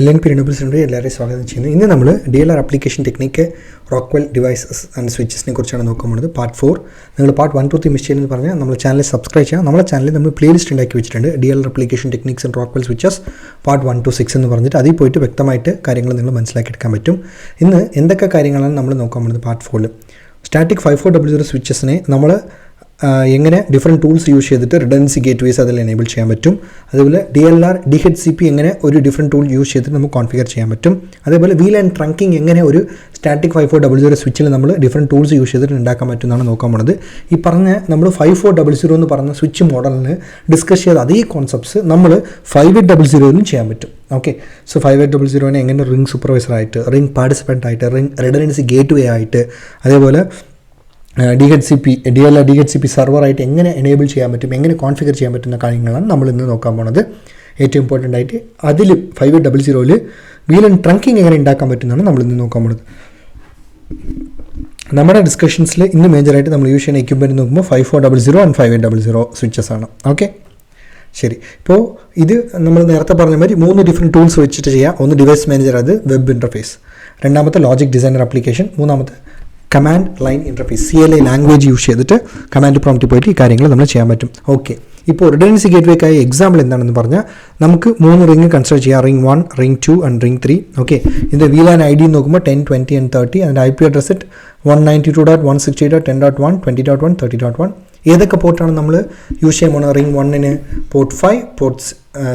L N P ഉണ്ട് എല്ലാവരെയും സ്വാഗതം ചെയ്യുന്നു. ഇന്ന് നമ്മൾ D L R application technique Rockwell devices and സ്വിച്ചസിനെ കുറിച്ചാണ് നോക്കാൻ പോകുന്നത് പാർട്ട് ഫോർ നിങ്ങൾ part one two three miss ചെയ്യുന്നത് പറഞ്ഞാൽ നമ്മൾ ചാനൽ സബ്സ്ക്രൈബ് ചെയ്യാം. നമ്മുടെ ചാനലിൽ നമ്മൾ പ്ലേലിസ്റ്റ് ഉണ്ടാക്കി വെച്ചിട്ടുണ്ട്. D L R application techniques and Rockwell switches part one two six എന്ന് പറഞ്ഞിട്ട് അതിൽ പോയിട്ട് വ്യക്തമായിട്ട് കാര്യങ്ങൾ നിങ്ങൾ മനസ്സിലാക്കിയെടുക്കാൻ പറ്റും. ഇന്ന് എന്തൊക്കെ കാര്യങ്ങളാണ് നമ്മൾ നോക്കാൻ പോകുന്നത് പാർട്ട് ഫോറിൽ static five four W zero സ്വിച്ചസിനെ നമ്മൾ എങ്ങനെ ഡിഫറെന്റ് ടൂൾസ് യൂസ് ചെയ്തിട്ട് റിഡൻസി ഗേറ്റ് വേസ് അതിൽ എനേബിൾ ചെയ്യാൻ പറ്റും. അതുപോലെ D L R D H C P എങ്ങനെ ഒരു ഡിഫറെന്റ് ടൂൾ യൂസ് ചെയ്തിട്ട് നമുക്ക് കോൺഫിഗർ ചെയ്യാൻ പറ്റും. അതേപോലെ വീൽ ആൻഡ് ട്രങ്കിങ് എങ്ങനെ ഒരു static five four double zero സ്വിച്ചിൽ നമ്മൾ ഡിഫറെന്റ് ടൂൾസ് യൂസ് ചെയ്തിട്ട് ഉണ്ടാക്കാൻ പറ്റും എന്നാണ് നോക്കാൻ പോണത്. ഈ പറഞ്ഞ നമ്മൾ ഫൈവ് ഫോർ ഡബിൾ സീറോ എന്ന് പറഞ്ഞ സ്വിച്ച് മോഡലിന് ഡിസ്കസ് ചെയ്ത അതേ കോൺസെപ്റ്റ്സ് നമ്മൾ ഫൈവ് എയ്റ്റ് ഡബിൾ സീറോയിലും ചെയ്യാൻ പറ്റും. Okay so five eight double സീറോനെ എങ്ങനെ റിംഗ് സൂപ്പർവൈസർ ആയിട്ട് റിംഗ് പാർട്ടിസിപ്പന്റ് ആയിട്ട് റിംഗ് റെഡൻസി ഗേറ്റ് വേ ആയിട്ട് അതേപോലെ D H C P D L D H C P സെർവറായിട്ട് എങ്ങനെ എനേബിൾ ചെയ്യാൻ പറ്റും എങ്ങനെ കോൺഫിഗർ ചെയ്യാൻ പറ്റുന്ന കാര്യങ്ങളാണ് നമ്മൾ ഇന്ന് നോക്കാൻ പോണത്. ഏറ്റവും ഇമ്പോർട്ടന്റ് ആയിട്ട് അതിൽ ഫൈവ് ഡബിൾ സീറോയിൽ വീൽ ആൻഡ് ട്രങ്കിങ് എങ്ങനെ ഉണ്ടാക്കാൻ പറ്റുന്നതാണ് നമ്മൾ ഇന്ന് നോക്കാൻ പോണത്. നമ്മുടെ ഡിസ്കഷൻസിൽ ഇന്ന് മേജറായിട്ട് നമ്മൾ യൂസ് ചെയ്യുന്ന എക്യുപ്മെന്റ് നോക്കുമ്പോൾ five four double zero and five eight double zero switches ആണ്. ഓക്കെ ശരി. ഇപ്പോൾ ഇത് നമ്മൾ നേരത്തെ പറഞ്ഞ മാതിരി മൂന്ന് ഡിഫറെന്റ് ടൂൾസ് വെച്ചിട്ട് ചെയ്യാം. ഒന്ന് ഡിവൈസ് മാനേജർ അത് വെബ് ഇന്റർഫേസ് രണ്ടാമത്തെ ലോജിക് ഡിസൈനർ ആപ്ലിക്കേഷൻ മൂന്നാമത്തെ command line interface C L A language use ചെയ്തിട്ട് കമാൻഡ് പ്രോംപ്റ്റിൽ പോയിട്ട് ഈ കാര്യങ്ങൾ നമ്മൾ ചെയ്യാൻ പറ്റും. ഓക്കെ ഇപ്പോൾ റിഡൻസി ഗേറ്റ് വേക്കായ എക്സാമ്പിൾ എന്താണെന്ന് പറഞ്ഞാൽ നമുക്ക് മൂന്ന് റിംഗ് കൺസിഡർ ചെയ്യാം. Ring one ring two and ring three okay VLAN I D നോക്കുമ്പോൾ ടെൻ ട്വന്റി ആൻഡ് തേർട്ടി അതിന്റെ I P address one ninety two dot one sixty dot ten dot one twenty dot one thirty dot one ഏതൊക്കെ പോർട്ടാണ് നമ്മൾ use ചെയ്യാൻ പോകുന്നത് ring വണ്ണിന് port five port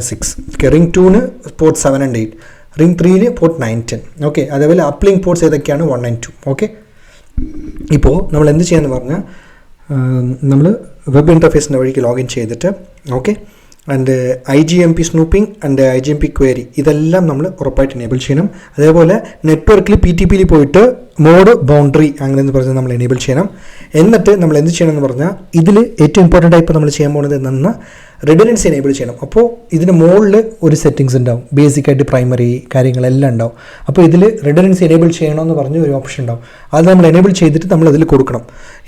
six okay ring ടൂന് port seven and eight ring ത്രീന് port nine ten okay അതേപോലെ അപ്ലിംഗ് ports ഏതൊക്കെയാണ്? One and two okay ഇപ്പോൾ നമ്മൾ എന്ത് ചെയ്യാന്ന് പറഞ്ഞാൽ നമ്മൾ വെബ് ഇന്റർഫേസിന്റെ വഴിക്ക് ലോഗിൻ ചെയ്തിട്ട് okay and I G M P snooping and I G M P query ഇതെല്ലാം നമ്മൾ ഉറപ്പായിട്ട് എനേബിൾ ചെയ്യണം. അതേപോലെ നെറ്റ്വർക്കിൽ പി ടി പിയിൽ പോയിട്ട് മോഡ് ബൗണ്ടറി അങ്ങനെ എന്ന് പറഞ്ഞാൽ നമ്മൾ എനേബിൾ ചെയ്യണം. എന്നിട്ട് നമ്മൾ എന്ത് ചെയ്യണം എന്ന് പറഞ്ഞാൽ ഇതിൽ ഏറ്റവും ഇമ്പോർട്ടന്റ് ആയി ഇപ്പോൾ നമ്മൾ ചെയ്യാൻ പോകുന്നത് എന്തെന്ന് റിഡനൻസി എനേബിൾ ചെയ്യണം. അപ്പോൾ ഇതിന് മുകളിൽ ഒരു സെറ്റിങ്സ് ഉണ്ടാവും. ബേസിക് ആയിട്ട് പ്രൈമറി കാര്യങ്ങളെല്ലാം ഉണ്ടാവും. അപ്പോൾ ഇതിൽ റിഡനൻസി എനേബിൾ ചെയ്യണമെന്ന് പറഞ്ഞ ഒരു ഓപ്ഷൻ ഉണ്ടാവും. അത് നമ്മൾ എനേബിൾ ചെയ്തിട്ട് നമ്മൾ അതിൽ കൊടുക്കണം.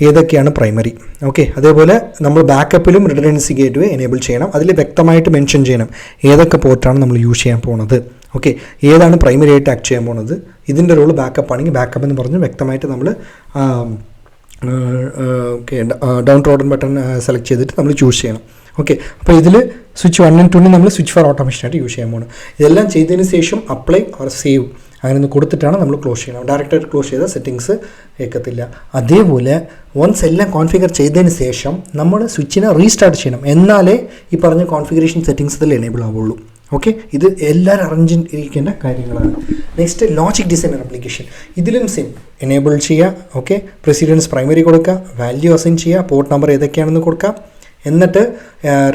ഏതൊക്കെയാണ് പ്രൈമറി ഓക്കെ അതേപോലെ നമ്മൾ ബാക്കപ്പിലും റിഡനൻസി ഗേറ്റ് വേ എനേബിൾ ചെയ്യണം. അതിൽ വ്യക്തമായിട്ട് മെൻഷൻ ചെയ്യണം. ഏതൊക്കെ പോർട്ടാണ് നമ്മൾ യൂസ് ചെയ്യാൻ പോകുന്നത് ഓക്കെ ഏതാണ് പ്രൈമറി ആയിട്ട് ആക്ട് ചെയ്യാൻ പോകുന്നത് ഇതിന്റെ റോൾ ബാക്കപ്പ് ആണെങ്കിൽ ബാക്കപ്പ് എന്ന് പറഞ്ഞ് വ്യക്തമായിട്ട് നമ്മൾ ഓക്കെ ഡൗൺ റോഡൻ ബട്ടൺ സെലക്ട് ചെയ്തിട്ട് നമ്മൾ ചൂസ് ചെയ്യണം. ഓക്കെ അപ്പോൾ ഇതിൽ സ്വിച്ച് വൺ ആൻഡ് ടുവിന് നമ്മൾ സ്വിച്ച് ഫോർ ഓട്ടോമേഷനായിട്ട് യൂസ് ചെയ്യാൻ പോകുന്നത് ഇതെല്ലാം ചെയ്തതിന് ശേഷം അപ്ലൈ ഓർ സേവ് അങ്ങനെ ഒന്ന് കൊടുത്തിട്ടാണ് നമ്മൾ ക്ലോസ് ചെയ്യണം ഡയറക്റ്റായിട്ട് ക്ലോസ് ചെയ്താൽ സെറ്റിങ്സ് കേൾക്കത്തില്ല അതേപോലെ വൺസ് എല്ലാം കോൺഫിഗർ ചെയ്തതിന് ശേഷം നമ്മൾ സ്വിച്ചിനെ റീസ്റ്റാർട്ട് ചെയ്യണം. എന്നാലേ ഈ പറഞ്ഞ കോൺഫിഗറേഷൻ സെറ്റിങ്സ് ഇതിൽ എനേബിൾ ആവുള്ളൂ. ഓക്കെ ഇത് എല്ലാവരും അറിഞ്ഞിരിക്കേണ്ട കാര്യങ്ങളാണ്. നെക്സ്റ്റ് ലോജിക് ഡിസൈനർ ആപ്ലിക്കേഷൻ ഇതിലും സെയിം എനേബിൾ ചെയ്യുക ഓക്കെ പ്രസിഡൻസ് പ്രൈമറി കൊടുക്കുക വാല്യൂ അസൈൻ ചെയ്യുക പോർട്ട് നമ്പർ ഏതൊക്കെയാണെന്ന് കൊടുക്കുക എന്നിട്ട്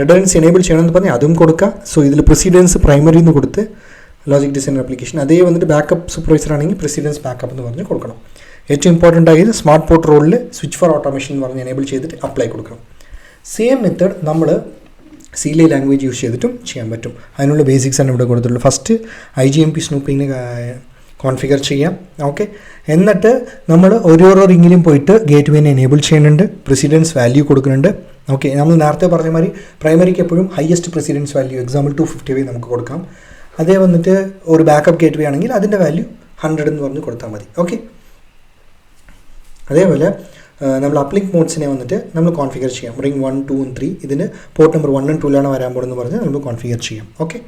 റിഡൻസ് എനേബിൾ ചെയ്യണമെന്ന് പറഞ്ഞാൽ അതും കൊടുക്കുക സോ ഇതിൽ പ്രസിഡൻസ് പ്രൈമറി എന്ന് കൊടുത്ത് ലോജിക് ഡിസൈനർ ആപ്ലിക്കേഷൻ അതേ വന്നിട്ട് ബാക്കപ്പ് സൂപ്പർവൈസർ ആണെങ്കിൽ പ്രസിഡൻസ് ബാക്കപ്പ് എന്ന് പറഞ്ഞ് കൊടുക്കണം. ഏറ്റവും ഇമ്പോർട്ടന്റ് ആയത് സ്മാർട്ട് പോർട്ട് റോളിൽ സ്വിച്ച് ഫോർ ഓട്ടോമേഷൻ എന്ന് പറഞ്ഞ് എനേബിൾ ചെയ്തിട്ട് അപ്ലൈ കൊടുക്കണം. സെയിം മെത്തേഡ് നമ്മൾ സി ലൈ ലാംഗ്വേജ് യൂസ് ചെയ്തിട്ടും ചെയ്യാൻ പറ്റും. അതിനുള്ള ബേസിക്സ് ആണ് ഇവിടെ കൊടുത്തിട്ടുള്ളത്. First I G M P സ്നൂപ്പിങ്ങിന് configure ചെയ്യാം. ഓക്കെ എന്നിട്ട് നമ്മൾ ഓരോരോ റിങ്ങിലും പോയിട്ട് ഗേറ്റ് വേനെ എനേബിൾ ചെയ്യുന്നുണ്ട്. പ്രസിഡൻസ് വാല്യൂ കൊടുക്കുന്നുണ്ട്. ഓക്കെ നമ്മൾ നേരത്തെ പറഞ്ഞ മാതിരി പ്രൈമറിക്ക് എപ്പോഴും highest precedence value example two fifty വേ നമുക്ക് കൊടുക്കാം. അതേ വന്നിട്ട് ഒരു ബാക്കപ്പ് ഗേറ്റ് വേ ആണെങ്കിൽ അതിന്റെ വാല്യൂ ഹൺഡ്രഡ് എന്ന് പറഞ്ഞ് കൊടുത്താൽ മതി. ഓക്കെ അതേപോലെ നമ്മൾ അപ്ലിക് മോഡ്സിനെ വന്നിട്ട് നമ്മൾ കോൺഫിഗർ ചെയ്യാം. റിംഗ് വൺ ടു ത്രീ ഇതിന് പോർട്ട് നമ്പർ വൺ ആൻഡ് ടൂലാണ് വരാൻ പോകുന്നത് പറഞ്ഞ് നമ്മൾ കോൺഫിഗർ ചെയ്യാം. ഓക്കെ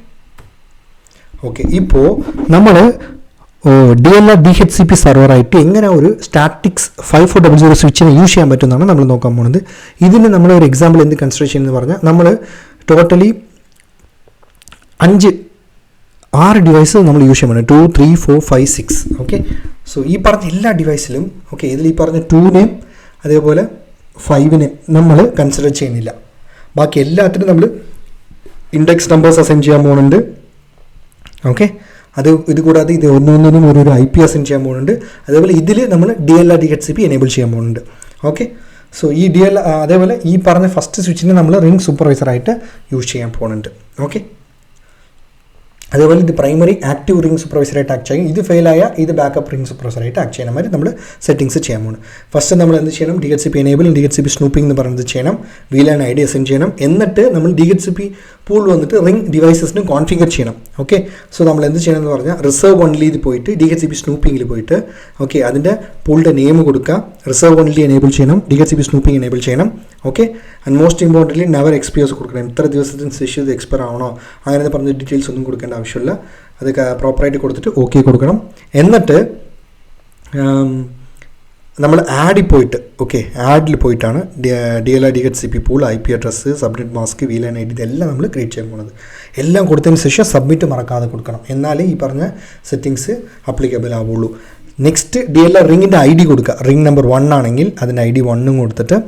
ഓക്കെ ഇപ്പോൾ നമ്മൾ D L R D H C P സെർവറായിട്ട് എങ്ങനെ ഒരു statics five four double zero സ്വിച്ചിനെ use ചെയ്യാൻ പറ്റുമെന്നാണ് നമ്മൾ നോക്കാൻ പോകുന്നത്. ഇതിന് നമ്മൾ ഒരു എക്സാമ്പിൾ എന്ത് കൺസിഡർ ചെയ്യുന്നത് പറഞ്ഞാൽ നമ്മൾ ടോട്ടലി അഞ്ച് ആറ് ഡിവൈസ് നമ്മൾ യൂസ് ചെയ്യാൻ two three four five six okay so ഈ പറഞ്ഞ എല്ലാ ഡിവൈസിലും ഓക്കെ ഇതിൽ ഈ പറഞ്ഞ ടൂവിനെയും അതേപോലെ ഫൈവിനെ നമ്മൾ കൺസിഡർ ചെയ്യുന്നില്ല. ബാക്കി എല്ലാത്തിനും നമ്മൾ ഇൻഡെക്സ് നമ്പേഴ്സ് അസൈൻ ചെയ്യാൻ പോകുന്നുണ്ട് ഓക്കെ അത് ഇത് കൂടാതെ ഇത് ഒന്നൊന്നിനും ഒരു ഒരു ഐ പി അസൈൻ ചെയ്യാൻ പോകുന്നുണ്ട് അതേപോലെ ഇതിൽ നമ്മൾ D L R D H C P enable ചെയ്യാൻ പോകുന്നുണ്ട് ഓക്കെ സോ ഈ ഡി എൽ അതേപോലെ ഈ പറഞ്ഞ ഫസ്റ്റ് സ്വിച്ചിനെ നമ്മൾ റിംഗ് സൂപ്പർവൈസറായിട്ട് യൂസ് ചെയ്യാൻ പോകുന്നുണ്ട് ഓക്കെ അതേപോലെ ഇത് പ്രൈമറി ആക്റ്റീവ് റിംഗ് സൂപ്പർവൈസറായിട്ട് ആക്ട് ചെയ്യും. ഇത് ഫെയിലായ ഇത് ബാക്കപ്പ് റിംഗ് സൂപ്പർവൈസറായിട്ട് ആക്ട് ചെയ്യണം മാതിരി നമ്മൾ സെറ്റിംഗ്സ് ചെയ്യാൻ പോകും ഫസ്റ്റ് നമ്മൾ എന്ത് ചെയ്യണം? D H C P enable D H C P snooping എന്ന് പറയുന്നത് ചെയ്യണം. ആൻഡ് ഐ ഡി അസൈൻ ചെയ്യണം? എന്നിട്ട് നമ്മൾ D H C P pool വന്നിട്ട് റിംഗ് ഡിവൈസസിന് കോൺഫിഗർ ചെയ്യണം. ഓക്കെ സോ നമ്മൾ എന്ത് ചെയ്യണം എന്ന് പറഞ്ഞാൽ റിസർവ് ഓൺലി ഓൺലിയിൽ പോയിട്ട് ഡി എച്ച് സി പി സ്നൂപ്പിങ്ങിൽ പോയിട്ട് ഓക്കെ അതിന്റെ പൂളിന്റെ നെയിം കൊടുക്കുക റിസർവ് ഓൺലി എനേബിൾ ചെയ്യണം. D H C P snooping enable ചെയ്യണം. Okay and most important never expires കൊടുക്കണം. ഇത്ര ദിവസത്തിന് ശേഷം ഇത് എക്സ്പയർ ആവണോ? അങ്ങനെ പറഞ്ഞ ഡീറ്റെയിൽസ് ഒന്നും കൊടുക്കേണ്ട ആവശ്യമില്ല. അത് പ്രോപ്പറായിട്ട് കൊടുത്തിട്ട് ഓക്കെ കൊടുക്കണം. എന്നിട്ട് നമ്മൾ ആഡിൽ പോയിട്ട് ഓക്കെ ആഡിൽ പോയിട്ടാണ് D L I D H C P pool I P address subnet mask VLAN and I D ഇതെല്ലാം നമ്മൾ ക്രിയേറ്റ് ചെയ്യാൻ പോകുന്നത്. എല്ലാം കൊടുത്തതിന് ശേഷം സബ്മിറ്റ് മറക്കാതെ കൊടുക്കണം. എന്നാലേ ഈ പറഞ്ഞ സെറ്റിങ്സ് അപ്ലിക്കബിൾ ആവുള്ളൂ. നെക്സ്റ്റ് ഡി എൽ ആർ റിങ്ങിന്റെ ഐ ഡി കൊടുക്കുക. റിംഗ് നമ്പർ വൺ ആണെങ്കിൽ അതിന്റെ ഐ ഡി വണ്ണും കൊടുത്തിട്ട്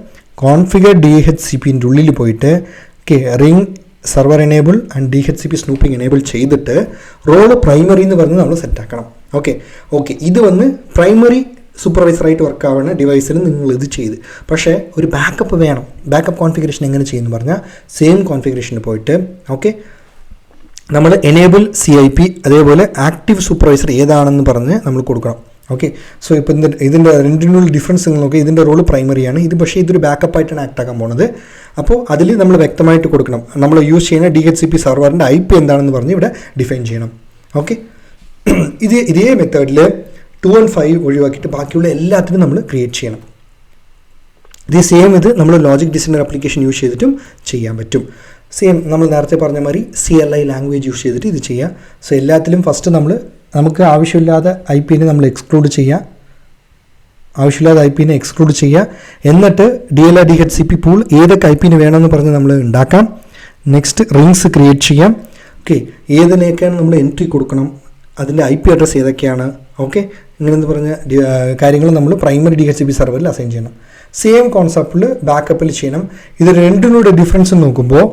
കോൺഫിഗർ ഡി എച്ച് സി പിന്റെ ഉള്ളിൽ പോയിട്ട് okay ring server enable and D H C P snooping enable ചെയ്തിട്ട് റോൾ പ്രൈമറി എന്ന് പറഞ്ഞ് നമ്മൾ സെറ്റാക്കണം ഓക്കെ ഓക്കെ ഇത് വന്ന് പ്രൈമറി സൂപ്പർവൈസറായിട്ട് വർക്ക് ആവുന്ന ഡിവൈസിൽ നിങ്ങൾ ഇത് ചെയ്ത്. പക്ഷേ ഒരു ബാക്കപ്പ് വേണം. ബാക്കപ്പ് കോൺഫിഗറേഷൻ എങ്ങനെ ചെയ്യുന്നു പറഞ്ഞാൽ സെയിം കോൺഫിഗറേഷന് പോയിട്ട്. ഓക്കെ നമ്മൾ എനേബിൾ സി ഐ പി അതേപോലെ ആക്റ്റീവ് സൂപ്പർവൈസർ ഏതാണെന്ന് പറഞ്ഞ് നമ്മൾ കൊടുക്കണം. ഓക്കെ സോ ഇപ്പോൾ ഇതിന്റെ ഇതിന്റെ രണ്ടിനുള്ള ഡിഫറൻസ് നിങ്ങൾ നോക്കുക ഇതിന്റെ റോൾ പ്രൈമറിയാണ് ഇത് പക്ഷേ ഇതൊരു ബാക്കപ്പ് ആയിട്ടാണ് ആക്ട് ആക്കാൻ പോകുന്നത് അപ്പോൾ അതിൽ നമ്മൾ വ്യക്തമായിട്ട് കൊടുക്കണം. നമ്മൾ യൂസ് ചെയ്യുന്ന ഡി എച്ച് സി പി സർവറിന്റെ ഐ പി എന്താണെന്ന് പറഞ്ഞ് ഇവിടെ ഡിഫൈൻ ചെയ്യണം. ഓക്കെ ഇത് ഇതേ മെത്തേഡിൽ ടു ആൻഡ് ഫൈവ് ഒഴിവാക്കിയിട്ട് ബാക്കിയുള്ള എല്ലാത്തിനും നമ്മൾ ക്രിയേറ്റ് ചെയ്യണം. ഇത് സെയിം ഇത് നമ്മൾ ലോജിക് ഡിസൈനർ ആപ്ലിക്കേഷൻ യൂസ് ചെയ്തിട്ടും ചെയ്യാൻ പറ്റും. സെയിം നമ്മൾ നേരത്തെ പറഞ്ഞ മാതിരി C L I language use ചെയ്തിട്ട് ഇത് ചെയ്യാം. സോ എല്ലാത്തിലും ഫസ്റ്റ് നമ്മൾ നമുക്ക് ആവശ്യമില്ലാതെ ഐ പിനെ നമ്മൾ എക്സ്ക്ലൂഡ് ചെയ്യുക ആവശ്യമില്ലാതെ ഐ പിനെ എക്സ്ക്ലൂഡ് ചെയ്യുക എന്നിട്ട് D L D H C P pool ഏതൊക്കെ ഐ പിന് വേണമെന്ന് പറഞ്ഞ് നമ്മൾ ഉണ്ടാക്കാം. നെക്സ്റ്റ് റിങ്സ് ക്രിയേറ്റ് ചെയ്യാം. ഓക്കെ ഏതിനേക്കാണ് നമ്മൾ എൻട്രി കൊടുക്കണം? അതിന്റെ ഐ പി അഡ്രസ്സ് ഏതൊക്കെയാണ്? ഓക്കെ ഇങ്ങനെന്ന് പറഞ്ഞ കാര്യങ്ങൾ നമ്മൾ primary D H C B സെർവറിൽ അസൈൻ ചെയ്യണം. സെയിം കോൺസെപ്റ്റിൽ ബാക്കപ്പിൽ ചെയ്യണം. ഇത് രണ്ടിനൂടെ ഡിഫറൻസ് നോക്കുമ്പോൾ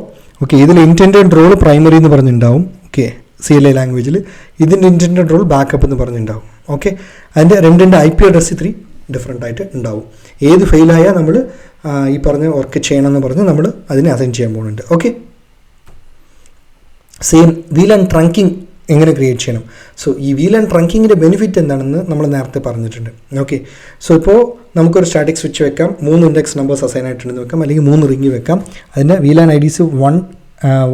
ഓക്കെ ഇതിൽ ഇന്റന്റഡ് റോൾ പ്രൈമറി എന്ന് പറഞ്ഞിട്ടുണ്ടാവും ഓക്കെ സി എൽ എ ലാംഗ്വേജിൽ ഇതിന്റെ ഇന്റർനെറ്റ് റോൾ ബാക്കപ്പ് എന്ന് പറഞ്ഞിട്ടുണ്ടാവും. ഓക്കെ അതിന്റെ രണ്ടിന്റെ ഐ പി അഡ്രസ്സ് ഇത്രയും ഡിഫറെന്റ് ആയിട്ട് ഉണ്ടാവും. ഏത് ഫെയിലായാൽ നമ്മൾ ഈ പറഞ്ഞ വർക്ക് ചെയ്യണമെന്ന് പറഞ്ഞ് നമ്മൾ അതിനെ അസൈൻ ചെയ്യാൻ പോകുന്നുണ്ട്. Okay same wheel and trunking എങ്ങനെ ക്രിയേറ്റ് ചെയ്യണം? സോ ഈ വീൽ ആൻഡ് ട്രങ്കിങ്ങിന്റെ ബെനിഫിറ്റ് എന്താണെന്ന് നമ്മൾ നേരത്തെ പറഞ്ഞിട്ടുണ്ട്. ഓക്കെ സോ ഇപ്പോൾ നമുക്കൊരു സ്റ്റാറ്റിക് സ്വിച്ച് വെക്കാം. മൂന്ന് ഇൻഡെക്സ് നമ്പേഴ്സ് അസൈൻ ആയിട്ടുണ്ടെന്ന് വെക്കാം. അല്ലെങ്കിൽ മൂന്ന് റിങ് വെക്കാം. അതിന്റെ വീൽ ആൻഡ് ഐ ഡീസ് വൺ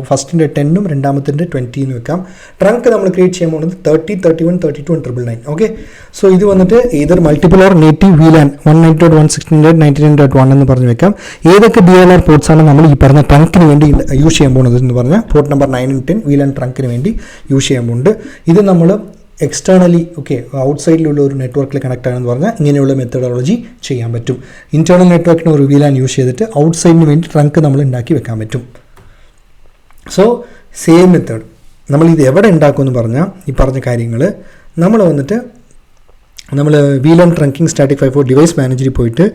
ഫസ്റ്റിന്റെ ടെന്നും രണ്ടാമത്തിന്റെ ട്വന്റിന്ന് വെക്കാം. ട്രങ്ക് നമ്മൾ ക്രിയേറ്റ് ചെയ്യാൻ പോകുന്നത് thirty thirty one thirty two triple nine okay so ഇത് വന്നിട്ട് ഏതൊരു multiple or native VLAN and one nine dot one sixteen dot ninety nine dot one എന്ന് പറഞ്ഞ് വെക്കാം. ഏതൊക്കെ ബി എൽ ആർ പോർട്സ് ആണ് നമ്മൾ ഈ പറഞ്ഞ ട്രങ്കിന് വേണ്ടി യൂസ് ചെയ്യാൻ പോകുന്നത് എന്ന് പറഞ്ഞാൽ port number nine ten VLAN ട്രങ്കിന് വേണ്ടി യൂസ് ചെയ്യാൻ പോകുന്നുണ്ട്. ഇത് നമ്മൾ എക്സ്റ്റേണലി ഓക്കെ ഔട്ട്സൈഡിലുള്ള ഒരു നെറ്റ്വർക്കിൽ കണക്ട് ആണെന്ന് പറഞ്ഞാൽ ഇങ്ങനെയുള്ള മെത്തഡോളജി ചെയ്യാൻ പറ്റും. ഇന്റേർണൽ നെറ്റ്വർക്കിന് ഒരു വീലാൻ യൂസ് ചെയ്തിട്ട് ഔട്ട് സൈഡിന് വേണ്ടി ട്രങ്ക് നമ്മൾ ഉണ്ടാക്കി വെക്കാൻ പറ്റും. സോ സെയിം മെത്തേഡ് നമ്മൾ ഇത് എവിടെ ഉണ്ടാക്കുമെന്ന് പറഞ്ഞാൽ ഈ പറഞ്ഞ കാര്യങ്ങൾ നമ്മൾ വന്നിട്ട് നമ്മൾ VLAN trunking static five four device മാനേജറിൽ പോയിട്ട്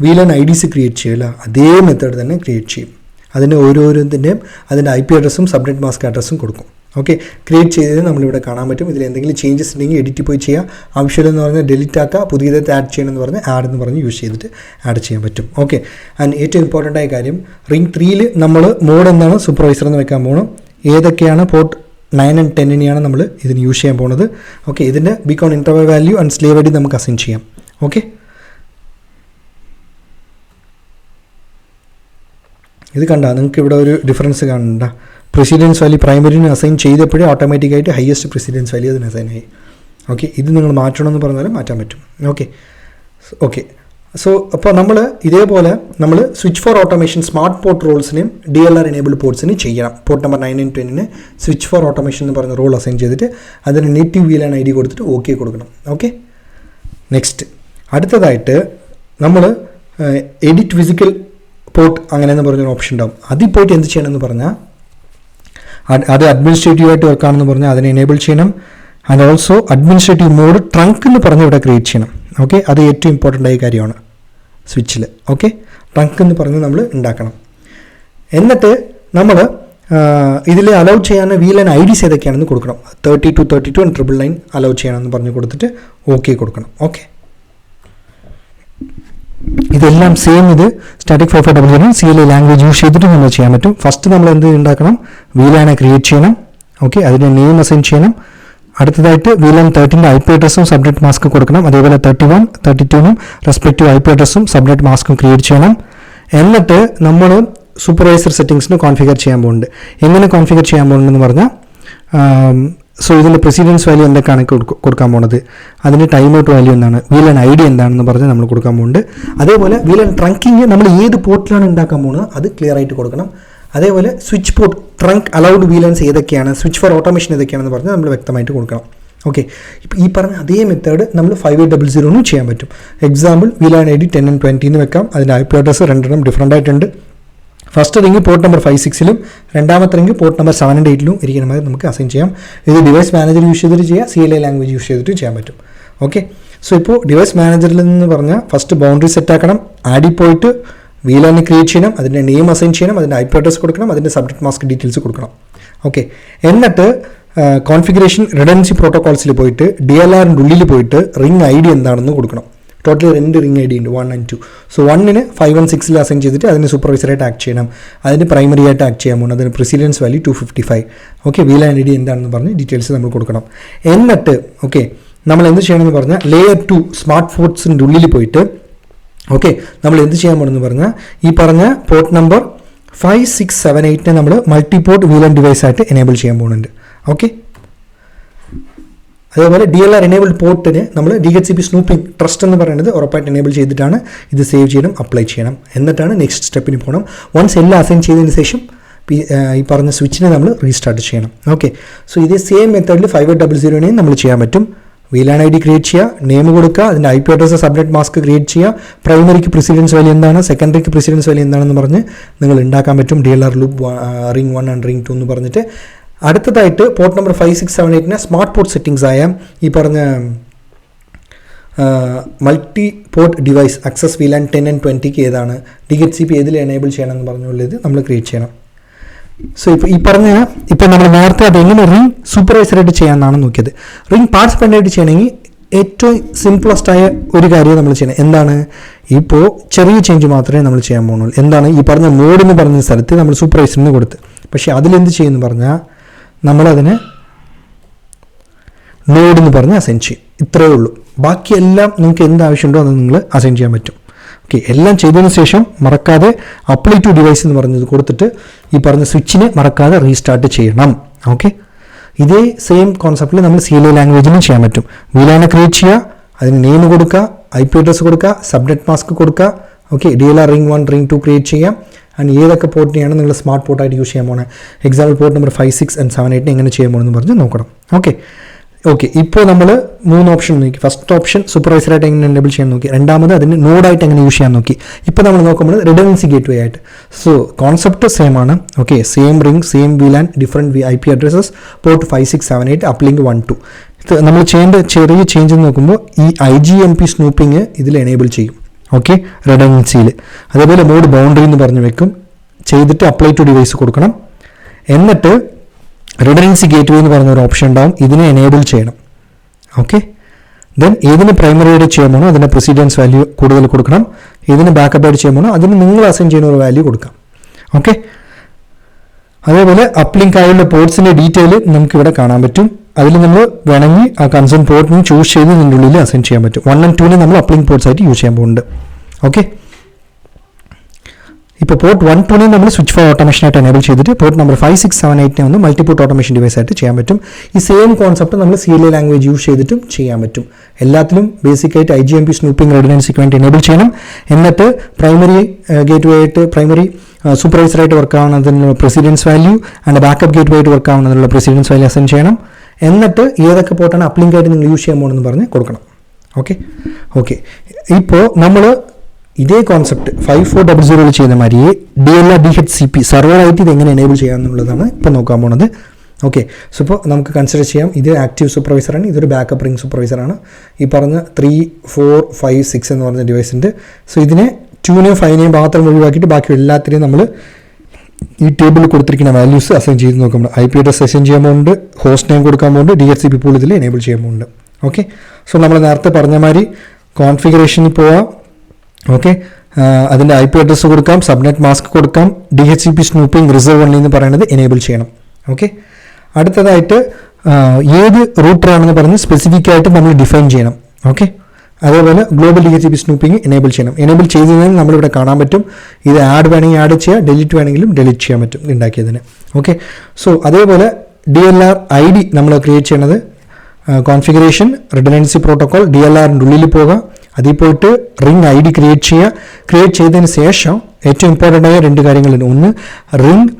wheel and I C create ചെയ്യില്ല അതേ മെത്തേഡ് തന്നെ ക്രിയേറ്റ് ചെയ്യും. അതിന്റെ ഓരോരോത്തിന്റെയും അതിന്റെ ഐ പി അഡ്രസ്സും സബ്നെറ്റ് മാസ്ക് അഡ്രസ്സും കൊടുക്കും. ഓക്കെ ക്രിയേറ്റ് ചെയ്തത് നമ്മളിവിടെ കാണാൻ പറ്റും. ഇതിൽ എന്തെങ്കിലും ചേഞ്ചസ് ഉണ്ടെങ്കിൽ എഡിറ്റ് പോയി ചെയ്യുക ആവശ്യമില്ലെന്ന് പറഞ്ഞാൽ ഡിലീറ്റ് ആക്കുക. പുതിയതായിട്ട് ആഡ് ചെയ്യണമെന്ന് പറഞ്ഞ് ആഡ് എന്ന് പറഞ്ഞ് യൂസ് ചെയ്തിട്ട് ആഡ് ചെയ്യാൻ പറ്റും. ഓക്കെ ആൻഡ് ഏറ്റവും ഇമ്പോർട്ടന്റ് ആയ കാര്യം റിംഗ് ത്രീയിൽ നമ്മൾ മോഡ് എന്താണ് സൂപ്പർവൈസർ എന്ന് വെക്കാൻ പോകണം ഏതൊക്കെയാണ് പോർട്ട് നയൻ ആൻഡ് ടെന്നിനെയാണ് നമ്മൾ ഇതിന് യൂസ് ചെയ്യാൻ പോകുന്നത് ഓക്കെ ഇതിന്റെ beacon interval value and slave I നമുക്ക് അസൈൻ ചെയ്യാം. ഓക്കെ ഇത് കണ്ട നിങ്ങൾക്ക് ഇവിടെ ഒരു ഡിഫറൻസ് കാണണ്ട പ്രസിഡൻസ് വാല്യൂ പ്രൈമറിന് അസൈൻ ചെയ്തപ്പോഴേ ഓട്ടോമാറ്റിക്കായിട്ട് ഹയസ്റ്റ് പ്രസിഡൻസ് വാല്യൂ അതിന് അസൈൻ ആയി. ഓക്കെ ഇത് നിങ്ങൾ മാറ്റണമെന്ന് പറഞ്ഞാൽ മാറ്റാൻ പറ്റും. ഓക്കെ ഓക്കെ സോ അപ്പോൾ നമ്മൾ ഇതേപോലെ നമ്മൾ switch for automation smart port റോൾസിനെയും D L R enable പോർട്സിനും ചെയ്യണം. പോർട്ട് നമ്പർ നയൻ ആൻഡ് ട്വന്റിന് സ്വിച്ച് ഫോർ ഓട്ടോമേഷൻ എന്ന് പറഞ്ഞ റോൾ അസൈൻ ചെയ്തിട്ട് അതിന് നെറ്റീവ് വീലാൻ ഐ ഡി കൊടുത്തിട്ട് ഓക്കെ കൊടുക്കണം. ഓക്കെ നെക്സ്റ്റ് അടുത്തതായിട്ട് നമ്മൾ എഡിറ്റ് ഫിസിക്കൽ പോർട്ട് അങ്ങനെയെന്ന് പറഞ്ഞൊരു ഓപ്ഷൻ ഉണ്ടാവും. അതിൽ പോയിട്ട് എന്ത് ചെയ്യണമെന്ന് പറഞ്ഞാൽ അത് അഡ്മിനിസ്ട്രേറ്റീവ് ആയിട്ട് വർക്കാണെന്ന് പറഞ്ഞാൽ അതിനെ എനേബിൾ ചെയ്യണം. And also administrative mode trunk എന്ന് പറഞ്ഞ് ഇവിടെ ക്രിയേറ്റ് ചെയ്യണം. ഓക്കെ അത് ഏറ്റവും ഇമ്പോർട്ടന്റ് ആയ കാര്യമാണ്. സ്വിച്ചിൽ ഓക്കെ ട്രങ്ക് എന്ന് പറഞ്ഞ് നമ്മൾ ഉണ്ടാക്കണം എന്നിട്ട് നമ്മൾ ഇതിൽ അലൗ ചെയ്യാൻ വീൽ ആൻഡ് ഐ ഡിസ് ഏതൊക്കെയാണെന്ന് കൊടുക്കണം. Thirty two thirty two and triple nine allow ചെയ്യണമെന്ന് പറഞ്ഞ് കൊടുത്തിട്ട് ഓക്കെ കൊടുക്കണം. ഓക്കെ ഇതെല്ലാം സെയിം ഇത് static five five double zero C L language use ചെയ്തിട്ട് നമ്മൾ ചെയ്യാൻ പറ്റും. ഫസ്റ്റ് നമ്മൾ എന്ത് ഉണ്ടാക്കണം? വീലാനെ ക്രിയേറ്റ് ചെയ്യണം. ഓക്കെ അതിന്റെ നെയിം അസൈൻ ചെയ്യണം. അടുത്തതായിട്ട് വിലൻ തേർട്ടീന്റെ ഐ പി അഡ്രസ്സും സബ്നെറ്റ് മാസ്ക് കൊടുക്കണം. അതേപോലെ തേർട്ടി വൺ തേർട്ടി ടുവിനും റെസ്പെക്റ്റീവ് ഐ പി അഡ്രസ്സും സബ്നെറ്റ് മാസ്കും ക്രിയേറ്റ് ചെയ്യണം. എന്നിട്ട് നമ്മൾ സൂപ്പർവൈസർ സെറ്റിംഗ്സിന് കോൺഫിഗർ ചെയ്യാൻ പോകുന്നുണ്ട്. എങ്ങനെ കോൺഫിഗർ ചെയ്യാൻ പോകുന്നുണ്ടെന്ന് പറഞ്ഞാൽ സോ ഇതിന്റെ പ്രസിഡൻസ് വാല്യൂ എന്തൊക്കെയാണ് കൊടുക്ക- കൊടുക്കാൻ പോകുന്നത് അതിന്റെ ടൈം ഔട്ട് വാല്യൂ എന്താണ്? വീൽ ആൻഡ് ഐഡിയ എന്താണെന്ന് പറഞ്ഞ് നമ്മൾ കൊടുക്കാൻ പോകുന്നുണ്ട് അതേപോലെ വീൽ ആൻഡ് ട്രങ്കിങ് നമ്മൾ ഏത് പോർട്ടിലാണ് ഉണ്ടാക്കാൻ പോകുന്നത് അത് ക്ലിയർ ആയിട്ട് കൊടുക്കണം. അതേപോലെ switch port trunk allowed VLANs ഏതൊക്കെയാണ്? സ്വിച്ച് ഫോർ ഓട്ടോമേഷൻ ഏതൊക്കെയാണെന്ന് പറഞ്ഞ് നമ്മൾ വ്യക്തമായിട്ട് കൊടുക്കണം. ഓക്കെ ഇപ്പോൾ ഈ പറഞ്ഞ അതേ മെത്തേഡ് നമ്മൾ ഫൈവ് എയ്റ്റ് ഡബിൾ സീറോനും ചെയ്യാൻ പറ്റും. Example VLAN I D ten and ട്വന്റിന്ന് വെക്കാം. അതിന്റെ ഐ പി അഡ്രസ് രണ്ടെണ്ണം ഡിഫറന്റ് ആയിട്ടുണ്ട്. First ring port number five സിക്സിലും രണ്ടാമത്തെ ring port number seven and എയ്റ്റിലും ഇരിക്കുന്ന മാതിരി നമുക്ക് അസൈൻ ചെയ്യാം. ഇത് ഡിവൈസ് മാനേജർ യൂസ് ചെയ്തിട്ട് ചെയ്യാം C L A language use ചെയ്തിട്ട് ചെയ്യാൻ പറ്റും. ഓക്കെ സോ ഇപ്പോൾ ഡിവൈസ് മാനേജറിൽ നിന്ന് പറഞ്ഞാൽ ഫസ്റ്റ് ബൗണ്ടറി സെറ്റ് ആക്കണം. ആഡിൽ പോയിട്ട് വീലാന് ക്രിയേറ്റ് ചെയ്യണം. അതിന്റെ നെയിം അസൈൻ ചെയ്യണം. അതിന്റെ ഐ പി അഡ്രസ് കൊടുക്കണം. അതിന്റെ സബ്ജക്ട് മാസ്ക് ഡീറ്റെയിൽസ് കൊടുക്കണം. ഓക്കെ എന്നിട്ട് കോൺഫിഗറേഷൻ റിഡൻസി പ്രോട്ടോകോൾസിൽ പോയിട്ട് ഡി എൽ ആറിന്റെ ഉള്ളിൽ പോയിട്ട് റിംഗ് ഐ ഡി എന്താണെന്ന് കൊടുക്കണം. ടോട്ടൽ രണ്ട് റിംഗ് ഐ ഡി ഉണ്ട് വൺ ആൻഡ് ടു സോ വണ്ണിന് ഫൈവ് വൺ സിക്സിൽ അസൈൻ ചെയ്തിട്ട് അതിന് സൂപ്പർവൈസറായിട്ട് ആക്ട് ചെയ്യണം. അതിന് പ്രൈമറി ആയിട്ട് ആക്ട് ചെയ്യാൻ പോകുന്നത് അതിന് precedence value two fifty five okay VLAN I D എന്താണെന്ന് പറഞ്ഞ് ഡീറ്റെയിൽസ് നമ്മൾ കൊടുക്കണം. എന്നിട്ട് ഓക്കെ നമ്മൾ എന്ത് ചെയ്യണമെന്ന് പറഞ്ഞാൽ ലെയർ ടു സ്മാർട്ട് ഫോൺസിന്റെ ഉള്ളിൽ പോയിട്ട് ഓക്കെ നമ്മൾ എന്ത് ചെയ്യാൻ പോകണമെന്ന് പറഞ്ഞാൽ ഈ പറഞ്ഞ port number five six seven എയ്റ്റിനെ നമ്മൾ multi port VLAN device ആയിട്ട് എനേബിൾ ചെയ്യാൻ പോകുന്നുണ്ട് ഓക്കെ അതേപോലെ ഡി എൽ ആർ എനേബിൾഡ് പോർട്ടിന് നമ്മൾ D H C P snooping trust എന്ന് പറയുന്നത് ഉറപ്പായിട്ട് എനേബിൾ ചെയ്തിട്ടാണ് ഇത് സേവ് ചെയ്യണം അപ്ലൈ ചെയ്യണം. എന്നിട്ടാണ് നെക്സ്റ്റ് സ്റ്റെപ്പിന് പോകണം വൺസ് എല്ലാം അസൈൻ ചെയ്തതിന് ശേഷം ഈ പറഞ്ഞ സ്വിച്ചിനെ നമ്മൾ റീസ്റ്റാർട്ട് ചെയ്യണം. ഓക്കെ സോ ഇതേ സെയിം മെത്തേഡിൽ ഫൈവ് എയ്റ്റ് ഡബിൾ സീറോനെയും നമ്മൾ ചെയ്യാൻ പറ്റും. വീലാൻ ഐ ഡി ക്രിയേറ്റ് ചെയ്യുക നെയിം കൊടുക്കുക അതിന്റെ I P address subnet mask create ചെയ്യുക പ്രൈമറിക്ക് പ്രിസിഡൻസ് വാല്യൂ എന്താണ് സെക്കൻഡറിക്ക് പ്രിസിഡൻസ് വാല്യൂ എന്താണെന്ന് പറഞ്ഞ് നിങ്ങൾ ഉണ്ടാക്കാൻ പറ്റും. D L R loop ring one and ring two എന്ന് പറഞ്ഞിട്ട്. അടുത്തതായിട്ട് port number five six seven എയ്റ്റിന് smart port settings ആയ ഈ പറഞ്ഞ multi port device access VLAN ten and ട്വന്റിക്ക് ഏതാണ് ഡി എച്ച് സി പി ഏതിൽ എനേബിൾ ചെയ്യണമെന്ന് പറഞ്ഞുള്ളത് നമ്മൾ ക്രിയേറ്റ് ചെയ്യണം. സോ ഇപ്പോൾ ഈ പറഞ്ഞ ഇപ്പോൾ നമ്മൾ നേരത്തെ അത് എങ്ങനെ റിംഗ് സൂപ്പർവൈസറായിട്ട് ചെയ്യാമെന്നാണ് നോക്കിയത്. റിംഗ് പാർട്ടിസിപ്പന്റായിട്ട് ചെയ്യണമെങ്കിൽ ഏറ്റവും സിംപ്ലസ്റ്റ് ആയ ഒരു കാര്യം നമ്മൾ ചെയ്യണം. എന്താണ്? ഇപ്പോൾ ചെറിയ ചേഞ്ച് മാത്രമേ നമ്മൾ ചെയ്യാൻ പോകുന്നുള്ളൂ. എന്താണ്? ഈ പറഞ്ഞ മോഡ് എന്ന് പറഞ്ഞ സ്ഥലത്ത് നമ്മൾ സൂപ്പർവൈസറിന് കൊടുത്ത്. പക്ഷേ അതിലെന്ത് ചെയ്യുമെന്ന് പറഞ്ഞാൽ നമ്മളതിനെ നോഡ് എന്ന് പറഞ്ഞ് അസൈൻ ചെയ്യും. ഇത്രയേ ഉള്ളൂ. ബാക്കിയെല്ലാം നിങ്ങൾക്ക് എന്ത് ആവശ്യമുണ്ടോ അത് നിങ്ങൾ അസൈൻ ചെയ്യാൻ പറ്റും. ഓക്കെ എല്ലാം ചെയ്തതിന് ശേഷം മറക്കാതെ അപ്ലൈ ടു ഡിവൈസ് എന്ന് പറഞ്ഞത് കൊടുത്തിട്ട് ഈ പറഞ്ഞ സ്വിച്ചിനെ മറക്കാതെ റീസ്റ്റാർട്ട് ചെയ്യണം. ഓക്കെ ഇതേ സെയിം കോൺസെപ്റ്റിൽ നമ്മൾ സി എൽ ലാംഗ്വേജിലും ചെയ്യാൻ പറ്റും. വീലാനെ ക്രിയേറ്റ് ചെയ്യുക അതിന് നെയിം കൊടുക്കുക ഐ പി അഡ്രസ് കൊടുക്കുക സബ്നെറ്റ് മാസ്ക് കൊടുക്കുക okay D L R ring one ring two create ചെയ്യാം. ആൻഡ് ഏതൊക്കെ പോർട്ടിനെയാണ് നിങ്ങൾ സ്മാർട്ട് പോർട്ടായിട്ട് യൂസ് ചെയ്യാൻ പോകുന്നത് example port number five six and seven എയ്റ്റിന് എങ്ങനെ ചെയ്യാൻ പോകുന്നത് പറഞ്ഞ് നോക്കണം. ഓക്കെ ഓക്കെ ഇപ്പോൾ നമ്മൾ മൂന്ന് ഓപ്ഷൻ നോക്കി. ഫസ്റ്റ് ഓപ്ഷൻ സൂപ്പർവൈസറായിട്ട് എങ്ങനെ എനേബിൾ ചെയ്യാൻ നോക്കി. രണ്ടാമത് അതിന് നോഡായിട്ട് എങ്ങനെ യൂസ് ചെയ്യാൻ നോക്കി. ഇപ്പോൾ നമ്മൾ നോക്കുമ്പോൾ റിഡൻസി ഗേറ്റ് വേ ആയിട്ട്. സോ കോൺസെപ്റ്റ് സെയിം ആണ്. ഓക്കെ സെയിം റിംഗ് സെയിം വി and different I P addresses port five six seven eight uplink one two നമ്മൾ ചെയ്യേണ്ട ചെറിയ ചേഞ്ച് നോക്കുമ്പോൾ ഈ I G M P snooping ഇതിൽ എനേബിൾ ചെയ്യും. ഓക്കെ റെഡൻസിയിൽ അതേപോലെ മോഡ് ബൗണ്ടറി എന്ന് പറഞ്ഞു വെക്കും. ചെയ്തിട്ട് അപ്ലൈ ടു ഡിവൈസ് കൊടുക്കണം. എന്നിട്ട് റിഡൻസി ഗേറ്റ് വേ എന്ന് പറഞ്ഞ ഒരു ഓപ്ഷൻ ഉണ്ടാവും. ഇതിനെ എനേബിൾ ചെയ്യണം. ഓക്കെ ദെൻ ഏതിന് പ്രൈമറി ആയിട്ട് ചെയ്യുമ്പോൾ അതിന് പ്രൊസീഡിയൻസ് വാല്യൂ കൂടുതൽ കൊടുക്കണം. ഏതിന് ബാക്കപ്പ് ആയിട്ട് ചെയ്യുമ്പോൾ അതിന് നിങ്ങൾ അസൈൻ ചെയ്യുന്ന ഒരു വാല്യൂ കൊടുക്കാം. ഓക്കെ അതേപോലെ അപ്ലിങ്ക് ആയുള്ള പോർട്സിന്റെ ഡീറ്റെയിൽ നമുക്കിവിടെ കാണാൻ പറ്റും. അതിൽ നമ്മൾ വേണമെങ്കിൽ ആ കൺസേൺ പോർട്ടിന് ചൂസ് ചെയ്ത് ഇതിന്റെ ഉള്ളിൽ അസൈൻ ചെയ്യാൻ പറ്റും. വൺ ആൻഡ് ടൂവിന് നമ്മൾ അപ്ലിങ് പോർട്സ് ആയിട്ട് യൂസ് ചെയ്യാൻ പോകുന്നുണ്ട്. ഓക്കെ ഇപ്പോൾ പോർട്ട് വൺ ടൂനെ നമ്മൾ സ്വിച്ച് ഫോർ ഓട്ടോമേഷൻ ആയിട്ട് എനേബിൾ ചെയ്തിട്ട് port number five six seven എയ്റ്റിനെ ഒന്ന് മൾട്ടിപ്പോർട്ട് ഓട്ടോമേഷൻ ഡിവൈസ് ആയിട്ട് ചെയ്യാൻ പറ്റും. ഈ സെയിം കോൺസെപ്റ്റ് നമ്മൾ C L A language use ചെയ്തിട്ടും ചെയ്യാൻ പറ്റും. എല്ലാത്തിലും ബേസിക് ആയിട്ട് I G M P snooping റെഡിനൻസിക്ക് വേണ്ടി എനേബിൾ ചെയ്യണം. എന്നിട്ട് പ്രൈമറി ഗേറ്റ് വേ ആയിട്ട് പ്രൈമറി സൂപ്പർവൈസറായിട്ട് work ആവുന്നതിനുള്ള precedence value and backup gateway ആയിട്ട് വർക്ക് ആവുന്നതിനുള്ള പ്രസിഡൻസ് വാല്യൂ അസൈൻ ചെയ്യണം. എന്നിട്ട് ഏതൊക്കെ പോർട്ടാണ് അപ്ലിങ്ക് ആയിട്ട് നിങ്ങൾ യൂസ് ചെയ്യാൻ പോകണമെന്ന് പറഞ്ഞ് കൊടുക്കണം. ഓക്കെ ഓക്കെ ഇപ്പോൾ നമ്മൾ ഇതേ കോൺസെപ്റ്റ് ഫൈവ് ഫോർ ഡബിൾ സീറോയിൽ ചെയ്യുന്ന മാതിരി D L R D H C P സെർവറായിട്ട് ഇത് എങ്ങനെ എനേബിൾ ചെയ്യാമെന്നുള്ളതാണ് ഇപ്പോൾ നോക്കാൻ പോണത്. ഓക്കെ സോ ഇപ്പോൾ നമുക്ക് കൺസിഡർ ചെയ്യാം. ഇത് ആക്റ്റീവ് സൂപ്പർവൈസറാണ് ഇതൊരു ബാക്കപ്പ് റിംഗ് സൂപ്പർവൈസറാണ് ഈ പറഞ്ഞ ത്രീ ഫോർ ഫൈവ് സിക്സ് എന്ന് പറഞ്ഞ ഡിവൈസ് ഉണ്ട്. സോ ഇതിനെ ടൂനെയും ഫൈവിനെയും മാത്രം ഒഴിവാക്കിയിട്ട് ബാക്കി എല്ലാത്തിനെയും നമ്മൾ ഈ ടേബിളിൽ കൊടുത്തിരിക്കുന്ന വാല്യൂസ് അസൈൻ ചെയ്ത് നോക്കുമ്പോൾ ഐ പി അഡ്രസ് അസൈൻ ചെയ്യാൻ പോകുന്നുണ്ട് ഹോസ്റ്റ് നെയിം കൊടുക്കാൻ പോകുന്നുണ്ട് D S C P pool ഇതിൽ എനേബിൾ ചെയ്യാൻ പോകുന്നുണ്ട് ഓക്കെ സോ നമ്മൾ നേരത്തെ പറഞ്ഞ മാതിരി കോൺഫിഗറേഷനിൽ പോവാം. ഓക്കെ അതിന്റെ ഐ പി അഡ്രസ്സ് കൊടുക്കാം സബ്നെറ്റ് മാസ്ക് കൊടുക്കാം D H C P snooping reserve only എന്ന് പറയുന്നത് എനേബിൾ ചെയ്യണം. ഓക്കെ അടുത്തതായിട്ട് ഏത് റൂട്ടറാണെന്ന് പറഞ്ഞ് സ്പെസിഫിക് ആയിട്ട് നമ്മൾ ഡിഫൈൻ ചെയ്യണം. ഓക്കെ അതേപോലെ global D H B snooping enable ചെയ്യണം. എനേബിൾ ചെയ്തതിന് നമ്മളിവിടെ കാണാൻ പറ്റും ഇത് ആഡ് വേണമെങ്കിൽ ആഡ് ചെയ്യുക ഡിലീറ്റ് വേണമെങ്കിലും ഡിലീറ്റ് ചെയ്യാൻ പറ്റും ഉണ്ടാക്കിയതിന് ഓക്കെ സോ അതേപോലെ D L R I D നമ്മൾ ക്രിയേറ്റ് ചെയ്യണത്. Configuration redundancy protocol D L ആറിന്റെ ഉള്ളിൽ പോകുക അതിൽ പോയിട്ട് റിംഗ് ഐ ഡി ക്രിയേറ്റ് ചെയ്യുക ക്രിയേറ്റ് ചെയ്തതിന് ശേഷം ഏറ്റവും ഇമ്പോർട്ടന്റ് ആയ രണ്ട് കാര്യങ്ങളുണ്ട്. ഒന്ന് റിംഗ്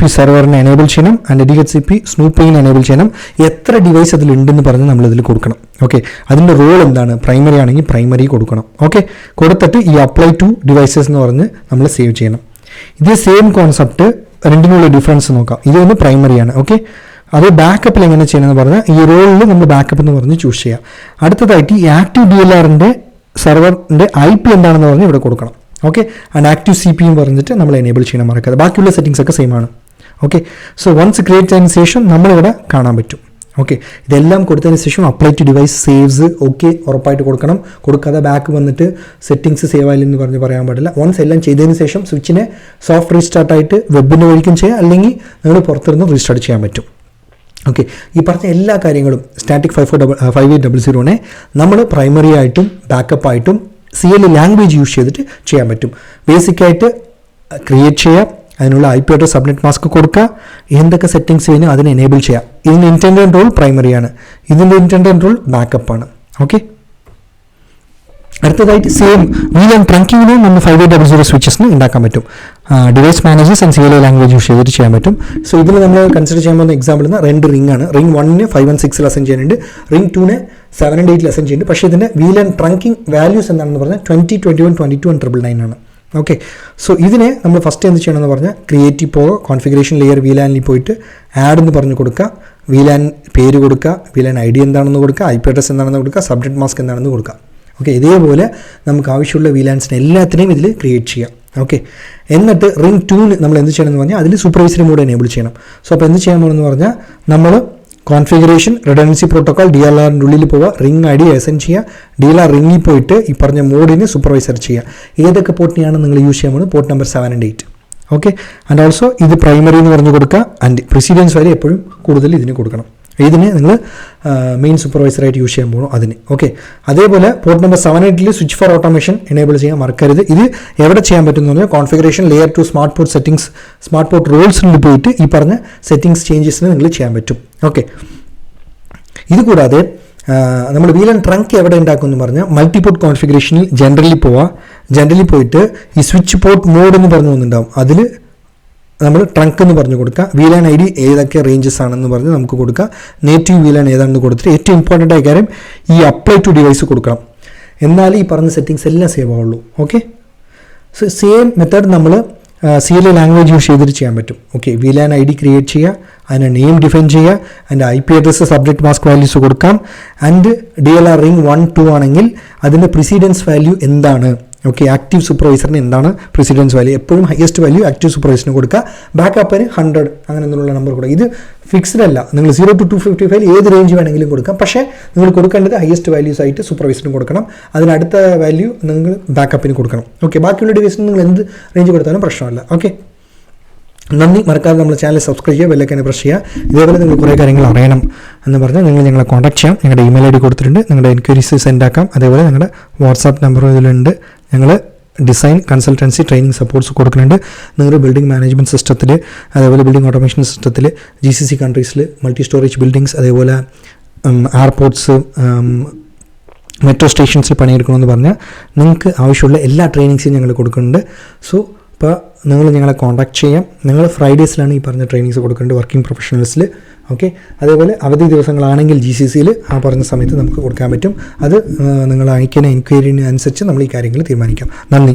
പി സെർവറിനെ എനേബിൾ ചെയ്യണം ആൻഡ് DHCP സ്നൂപ്പിങ്ങിനെ എനേബിൾ ചെയ്യണം. എത്ര ഡിവൈസ് അതിലുണ്ടെന്ന് പറഞ്ഞ് നമ്മൾ ഇതിൽ കൊടുക്കണം. ഓക്കെ അതിന്റെ റോൾ എന്താണ്? പ്രൈമറി ആണെങ്കിൽ പ്രൈമറി കൊടുക്കണം. ഓക്കെ കൊടുത്തിട്ട് ഈ അപ്ലൈ ടു ഡിവൈസസ് എന്ന് പറഞ്ഞ് നമ്മൾ സേവ് ചെയ്യണം. ഇതേ സെയിം കോൺസെപ്റ്റ് രണ്ടിനുള്ള ഡിഫറൻസ് നോക്കാം. ഇതൊന്ന് പ്രൈമറിയാണ് ഓക്കെ അത് ബാക്കപ്പിൽ എങ്ങനെ ചെയ്യണമെന്ന് പറഞ്ഞാൽ ഈ റോളിൽ നമ്മൾ ബാക്കപ്പ് എന്ന് പറഞ്ഞ് ചൂസ് ചെയ്യുക അടുത്തതായിട്ട് ഈ ആക്റ്റീവ് ഡി എൽ ആറിന്റെ സെർവറിന്റെ ഐ പി എന്താണെന്ന് പറഞ്ഞ് ഇവിടെ കൊടുക്കണം. ഓക്കെ ആൻഡ് ആക്റ്റീവ് സി പിയും പറഞ്ഞിട്ട് നമ്മൾ എനേബിൾ ചെയ്യണം മറക്കാതെ. ബാക്കിയുള്ള സെറ്റിംഗ്സ് ഒക്കെ സെയിം ആണ്. ഓക്കെ സോ വൺസ് ക്രിയേറ്റ് ചെയ്തതിന് ശേഷം നമ്മളിവിടെ കാണാൻ പറ്റും. ഓക്കെ ഇതെല്ലാം കൊടുത്തതിന് ശേഷം apply to device saves okay ഉറപ്പായിട്ട് കൊടുക്കണം. കൊടുക്കാതെ ബാക്ക് വന്നിട്ട് സെറ്റിംഗ്സ് സേവ് ആയില്ലെന്ന് പറഞ്ഞ് പറയാൻ പാടില്ല. വൺസ് എല്ലാം ചെയ്തതിന് ശേഷം സ്വിച്ചിനെ സോഫ്റ്റ് റീസ്റ്റാർട്ടായിട്ട് വെബിന്റെ വഴിക്കും ചെയ്യാം. അല്ലെങ്കിൽ നിങ്ങൾ പുറത്തിരുന്ന് റീസ്റ്റാർട്ട് ചെയ്യാൻ പറ്റും. ഓക്കെ ഈ പറഞ്ഞ എല്ലാ കാര്യങ്ങളും static five four double five eight double സീറോനെ നമ്മൾ പ്രൈമറി ആയിട്ടും ബാക്കപ്പ് ആയിട്ടും സി എൽ ലാംഗ്വേജ് യൂസ് ചെയ്തിട്ട് ചെയ്യാൻ പറ്റും. ബേസിക്കായിട്ട് ക്രിയേറ്റ് ചെയ്യാം അതിനുള്ള I P address subnet mask കൊടുക്കുക എന്തൊക്കെ സെറ്റിങ്സ് ചെയ്യുന്നു അതിനെ എനേബിൾ ചെയ്യാം. ഇതിന്റെ ഇന്റൻഡൻ റോൾ പ്രൈമറിയാണ് ഇതിന്റെ ഇന്റൻഡൻ റോൾ ബാക്കപ്പാണ് ഓക്കെ അടുത്തതായിട്ട് സെയിം വീൽ ആൻഡ് ട്രങ്കിങ്ങിനും നമ്മൾ ഫൈവ് എയ്റ്റ് ഡബിൾ സീറോ സ്വിച്ചസിന് ഉണ്ടാക്കാൻ പറ്റും. Device managers and C L language use ചെയ്തിട്ട് ചെയ്യാൻ പറ്റും. സോ ഇതിൽ നമ്മൾ കൺസിഡർ ചെയ്യാൻ പോകുന്ന എക്സാമ്പിൾ എന്ന് രണ്ട് റിംഗ് ആണ്. റിംഗ് വണ്ണിന് ഫൈവ് ആൻഡ് സിക്സിൽ അസൈൻ ചെയ്യുന്നുണ്ട്. റിംഗ് ടൂന് സെവൻ ആൻഡ് എയ്റ്റിൽ അസൈൻ ചെയ്യുന്നുണ്ട്. പക്ഷേ ഇതിന്റെ വീൽ ആൻഡ് ട്രങ്കിങ് വാല്യൂസ് എന്താണെന്ന് പറഞ്ഞാൽ twenty twenty one twenty two and triple nine ആണ്. ഓക്കെ സോ ഇതിനെ നമ്മൾ ഫസ്റ്റ് എന്ത് ചെയ്യണമെന്ന് പറഞ്ഞാൽ ക്രിയേറ്റീവ് പോകുക കോൺഫിഗറേഷൻ ലെയർ വീലാനിൽ പോയിട്ട് ആഡ് എന്ന് പറഞ്ഞു കൊടുക്കുക. വീലാൻ പേര് കൊടുക്കുക. വീലാൻ ഐ ഡി എന്താണെന്ന് കൊടുക്കുക. ഐ പി അഡ്രസ് എന്താണെന്ന് കൊടുക്കുക. സബ്ജക്ട് മാസ്ക് എന്താണെന്ന് കൊടുക്കുക. ഓക്കെ ഇതേപോലെ നമുക്ക് ആവശ്യമുള്ള വീലാൻസിനെ എല്ലാത്തിനെയും ഇതിൽ ക്രിയേറ്റ് ചെയ്യാം. ഓക്കെ എന്നിട്ട് റിംഗ് ടൂന് നമ്മൾ എന്ത് ചെയ്യണമെന്ന് പറഞ്ഞാൽ അതിൽ സൂപ്പർവൈസറി മോഡ് എനേബിൾ ചെയ്യണം. സോ അപ്പോൾ എന്ത് ചെയ്യാൻ പോകണമെന്ന് പറഞ്ഞാൽ നമ്മൾ configuration redundancy protocol D L ആറിന്റെ ഉള്ളിൽ പോവുക റിംഗ് ഐ ഡി എസെൻ ചെയ്യുക ഡി എൽ ആർ റിംഗിൽ പോയിട്ട് ഈ പറഞ്ഞ മോഡിന് സൂപ്പർവൈസർ ചെയ്യുക ഏതൊക്കെ പോർട്ടിനെയാണ് നിങ്ങൾ യൂസ് ചെയ്യാൻ പോകുന്നത് port number seven and eight okay and also ഇത് പ്രൈമറി എന്ന് പറഞ്ഞു കൊടുക്കുക ആൻഡ് പ്രസിഡൻസ് വരെ എപ്പോഴും കൂടുതൽ ഇതിന് കൊടുക്കണം. ഇതിന് നിങ്ങൾ മെയിൻ സൂപ്പർവൈസറായിട്ട് യൂസ് ചെയ്യാൻ പോകണം അതിന്. ഓക്കെ അതേപോലെ പോർട്ട് നമ്പർ സെവൻ എയ്റ്റിൽ സ്വിച്ച് ഫോർ ഓട്ടോമേഷൻ എനേബിൾ ചെയ്യാൻ മറക്കരുത്. ഇത് എവിടെ ചെയ്യാൻ പറ്റുമെന്ന് പറഞ്ഞാൽ configuration layer two smart port settings smart port റോൾസിൽ പോയിട്ട് ഈ പറഞ്ഞ സെറ്റിംഗ്സ് ചേഞ്ചസിന് നിങ്ങൾ ചെയ്യാൻ പറ്റും. ഓക്കെ ഇത് കൂടാതെ നമ്മൾ ആൻഡ് ട്രങ്ക് എവിടെ ഉണ്ടാക്കും എന്ന് പറഞ്ഞാൽ മൾട്ടിപോർട്ട് കോൺഫിഗറേഷനിൽ ജനറലി പോവാം. ജനറലി പോയിട്ട് ഈ സ്വിച്ച് പോർട്ട് മോഡ് എന്ന് പറഞ്ഞു ഒന്നുണ്ടാവും. അതിൽ നമ്മൾ ട്രങ്ക് എന്ന് പറഞ്ഞു കൊടുക്കുക. വീലാൻ ഐ ഡി ഏതൊക്കെ റേഞ്ചസ് ആണെന്ന് പറഞ്ഞ് നമുക്ക് കൊടുക്കുക. നേറ്റീവ് വീലാൻ ഏതാണെന്ന് കൊടുത്തിട്ട് ഏറ്റവും ഇമ്പോർട്ടന്റ് ആയ കാര്യം ഈ അപ്ലൈ ടു ഡിവൈസ് കൊടുക്കണം. എന്നാലേ ഈ പറഞ്ഞ സെറ്റിങ്സ് എല്ലാം സേവ് ആവുള്ളൂ. ഓക്കെ സോ സെയിം മെത്തേഡ് നമ്മൾ സി എൽ ലാംഗ്വേജ് യൂസ് ചെയ്തിട്ട് ചെയ്യാൻ പറ്റും. Okay VLAN I D create ചെയ്യുക അതിന്റെ നെയിം ഡിഫൈൻ ചെയ്യുക അതിന്റെ I P address subject mask values കൊടുക്കാം. And D L R ring one two ആണെങ്കിൽ അതിന്റെ പ്രിസിഡൻസ് വാല്യൂ എന്താണ്? ഓക്കെ ആക്റ്റീവ് സൂപ്പർവൈസറിന് എന്താണ് പ്രസിഡൻസ് വാല്യൂ എപ്പോഴും ഹയസ്റ്റ് വാല്യൂ ആക്റ്റീവ് സൂപ്പർവൈസറിന് കൊടുക്കുക. ബാക്കപ്പിന് ഹൺഡ്രഡ് അങ്ങനെ എന്നുള്ള നമ്പർ കൊടുക്കുക. ഇത് ഫിക്സ്ഡ് അല്ല. നിങ്ങൾ zero to two fifty five ഏത് റേഞ്ച് വേണമെങ്കിലും കൊടുക്കാം. പക്ഷേ നിങ്ങൾ കൊടുക്കേണ്ടത് ഹയസ്റ്റ് വാല്യൂസ് ആയിട്ട് സൂപ്പർവൈസറിന് കൊടുക്കണം. അതിനടുത്ത വാല്യൂ നിങ്ങൾ ബാക്കപ്പിന് കൊടുക്കണം. ഓക്കെ ബാക്കിയുള്ള ഡിവൈസിന് നിങ്ങൾ എന്ത് റേഞ്ച് കൊടുത്താലും പ്രശ്നമല്ല. ഓക്കെ നന്ദി. മറക്കാതെ നമ്മുടെ ചാനൽ സബ്സ്ക്രൈബ് ചെയ്യുക ബെല്ലൈക്കനെ പ്രസ് ചെയ്യുക. ഇതേപോലെ നിങ്ങൾ കുറേ കാര്യങ്ങൾ അറിയണം എന്ന് പറഞ്ഞാൽ നിങ്ങൾ ഞങ്ങളെ കോൺടാക്ട് ചെയ്യാം. ഞങ്ങളുടെ ഇമെയിൽ ഐ ഡി കൊടുത്തിട്ടുണ്ട്. നിങ്ങളുടെ എൻക്വയറീസ് സെൻഡ് ആക്കാം. അതേപോലെ നിങ്ങളുടെ വാട്സാപ്പ് നമ്പർ ഇതിലുണ്ട്. ഞങ്ങൾ ഡിസൈൻ കൺസൾട്ടൻസി ട്രെയിനിങ് സപ്പോർട്ട്സ് കൊടുക്കുന്നുണ്ട്. നിങ്ങളുടെ ബിൽഡിംഗ് മാനേജ്മെന്റ് സിസ്റ്റത്തിൽ അതേപോലെ ബിൽഡിംഗ് ഓട്ടോമേഷൻ സിസ്റ്റത്തിൽ ജി സി സി കൺട്രീസിൽ മൾട്ടി സ്റ്റോറേജ് ബിൽഡിങ്സ് അതേപോലെ എയർപോർട്ട്സ് മെട്രോ സ്റ്റേഷൻസിൽ പണിയെടുക്കണമെന്ന് പറഞ്ഞാൽ നിങ്ങൾക്ക് ആവശ്യമുള്ള എല്ലാ ട്രെയിനിങ്സും ഞങ്ങൾ കൊടുക്കുന്നുണ്ട്. സോ ഇപ്പോൾ നിങ്ങൾ ഞങ്ങളെ കോൺടാക്ട് ചെയ്യാം. നിങ്ങൾ ഫ്രൈഡേസിലാണ് ഈ പറഞ്ഞ ട്രെയിനിങ്സ് കൊടുക്കേണ്ടത് വർക്കിംഗ് പ്രൊഫഷണൽസിൽ ഓക്കെ അതേപോലെ അവധി ദിവസങ്ങളാണെങ്കിൽ ജി സി സിയിൽ ആ പറഞ്ഞ സമയത്ത് നമുക്ക് കൊടുക്കാൻ പറ്റും. അത് നിങ്ങൾ അയക്കുന്ന എൻക്വയറിന് അനുസരിച്ച് നമ്മൾ ഈ കാര്യങ്ങൾ തീരുമാനിക്കാം. നന്ദി.